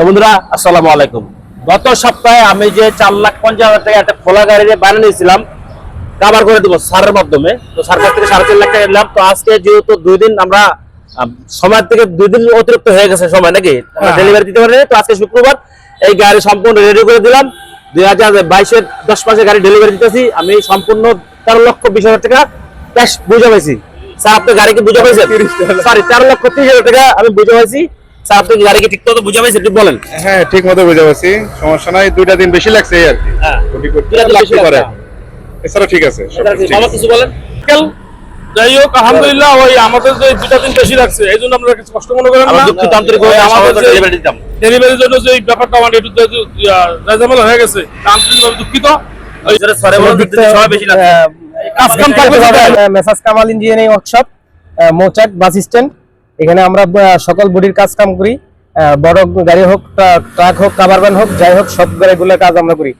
তো বন্ধুরা আসসালামু আলাইকুম। গত সপ্তাহে আমি যে চার লাখ পঞ্চাশ হাজার টাকা একটা খোলা গাড়ি বানিয়ে নিয়েছিলাম কাবার করে দিব সারের মাধ্যমে। তো সার কাছ থেকে সাড়ে তিন লাখ টাকা নিলাম। তো আজকে যেহেতু দুই দিন আমরা আম, সময় থেকে দুই দিন অতিরিক্ত হয়ে গেছে সময় নাকি? হ্যাঁ। ডেলিভারি দিতে পারি তো আজকে শুক্রবার এই গাড়ি সম্পূর্ণ রেডি করে দিলাম। দুই হাজার বাইশের দশ মাসে গাড়ি ডেলিভারি দিতেছি। আমি সম্পূর্ণ তেরো লক্ষ বিশ হাজার টাকা ক্যাশ বুঝে পাইছি স্যার আপনি গাড়িকে বুঝে পাইছেন সরি তেরো লক্ষ ত্রিশ হাজার টাকা আমি বুঝে পাইছি স্যার আপনি গাড়িকে ঠিক মতো বুঝে পাইছেন একটু বলেন। হ্যাঁ ঠিক মতো বুঝে পাচ্ছি সমস্যা নাই দুইটা দিন বেশি লাগছে আর কি। হ্যাঁ লাগতে পারে এছাড়া ঠিক আছে। কিছু বলেন। যাই হোক আলহামদুলিল্লাহ ওই আমাদের যে দুটা দিন বেশি লাগছে এই জন্য আমরা কিছু কষ্ট মনে করেন না। দুঃখিত আন্তরিক আমাদের ডেলিভারি দিতাম। ডেলিভারির জন্য যে ব্যাপারটা আমার একটু রেজামেলা হয়ে গেছে আন্তরিকভাবে দুঃখিত। ওই সরে বলেন দিতে সময় বেশি লাগছে। কাজ কাম থাকবে messrs Kamal engineering workshop Mouchak bus stand এখানে আমরা সকল বডির কাজ কাম করি। বড় গাড়ি হোক ট্রাক হোক কাভার ভ্যান হোক যাই হোক সব গাড়িগুলোর কাজ আমরা করি।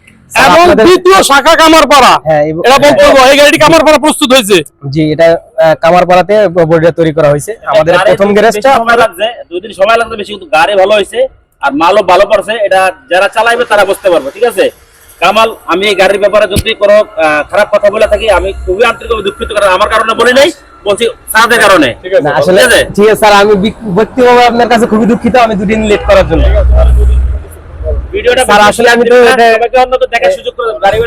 এবং দ্বিতীয় শাখা কামারপাড়া। হ্যাঁ, এটা বলতে এই গাড়িটি কামারপাড়া প্রস্তুত হয়েছে। জি এটা কামারপাড়াতে বডিটা তৈরি করা হয়েছে। আমাদের প্রথম বেশি গ্যারেজটা। সময় লাগছে দুই দিন সময় লাগছে বেশি কিন্তু গাড়ি ভালো হয়েছে আর মালও ভালো পড়ছে এটা যারা চালাইবে তারা বুঝতে পারবে ঠিক আছে? কামাল আমি এই গাড়ির ব্যাপারে যদি কোনো খারাপ কথা বলে থাকি আমি খুবই আন্তরিকভাবে দুঃখিত কারণ আমার কারণে বলি নাই। বলছি সাদের কারণে। না, আসলে ঠিক আছে? স্যার আমি ব্যক্তিগতভাবে আপনার কাছে খুবই দুঃখিত আমি দুদিন লেট করার জন্য। ভিডিওটা স্যার, আসলে আমি তো দেখার সুযোগ করে গাড়ি